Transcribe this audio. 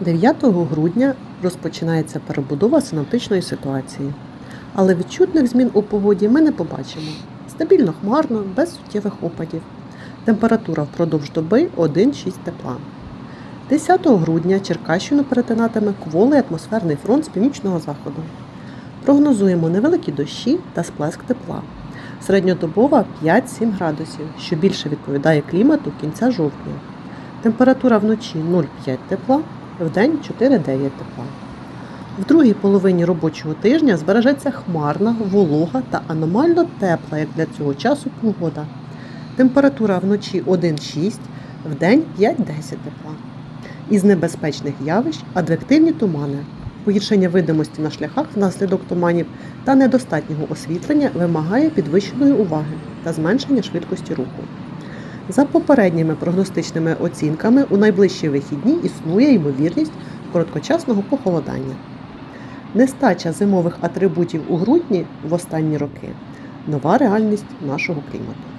9 грудня розпочинається перебудова синоптичної ситуації. Але відчутних змін у погоді ми не побачимо. Стабільно хмарно, без суттєвих опадів. Температура впродовж доби 1-6 тепла. 10 грудня Черкащину перетинатиме кволий атмосферний фронт з північного заходу. Прогнозуємо невеликі дощі та сплеск тепла. Середньодобова 5-7 градусів, що більше відповідає клімату кінця жовтня. Температура вночі 0,5 тепла, вдень 4-9 тепла. В другій половині робочого тижня збережеться хмарна, волога та аномально тепла, як для цього часу, погода. Температура вночі 1,6, вдень 5-10 тепла. Із небезпечних явищ адвективні тумани. Погіршення видимості на шляхах внаслідок туманів та недостатнього освітлення вимагає підвищеної уваги та зменшення швидкості руху. За попередніми прогностичними оцінками, у найближчі вихідні існує ймовірність короткочасного похолодання. Нестача зимових атрибутів у грудні в останні роки нова реальність нашого клімату.